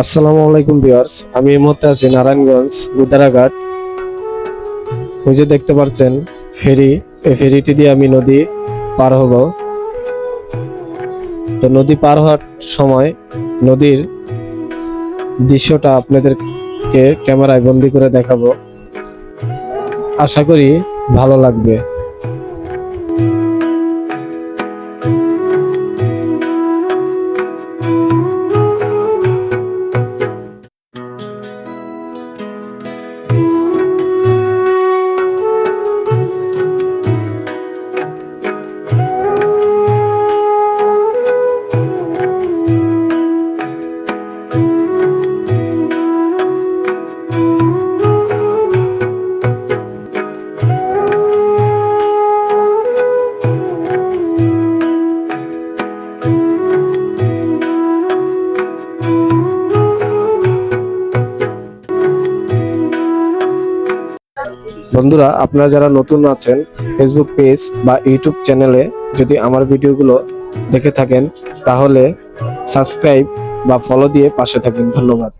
আসসালামু আলাইকুম ভিউয়ার্স, আমি এই মুহূর্তে আছি নারায়ণগঞ্জ, গুদারাঘাট। ওই যে দেখতে পাচ্ছেন, ফেরি। এই ফেরিটি দিয়ে আমি নদী পার হব। তো নদী পার হওয়ার সময় নদীর দৃশ্যটা আপনাদেরকে ক্যামেরায় বন্দি করে দেখাবো। আশা করি ভালো লাগবে। বন্ধুরা, আপনারা যারা নতুন আছেন ফেসবুক পেজ বা ইউটিউব চ্যানেলে যদি আমার ভিডিওগুলো দেখে থাকেন, তাহলে সাবস্ক্রাইব বা ফলো দিয়ে পাশে থাকেন। ধন্যবাদ।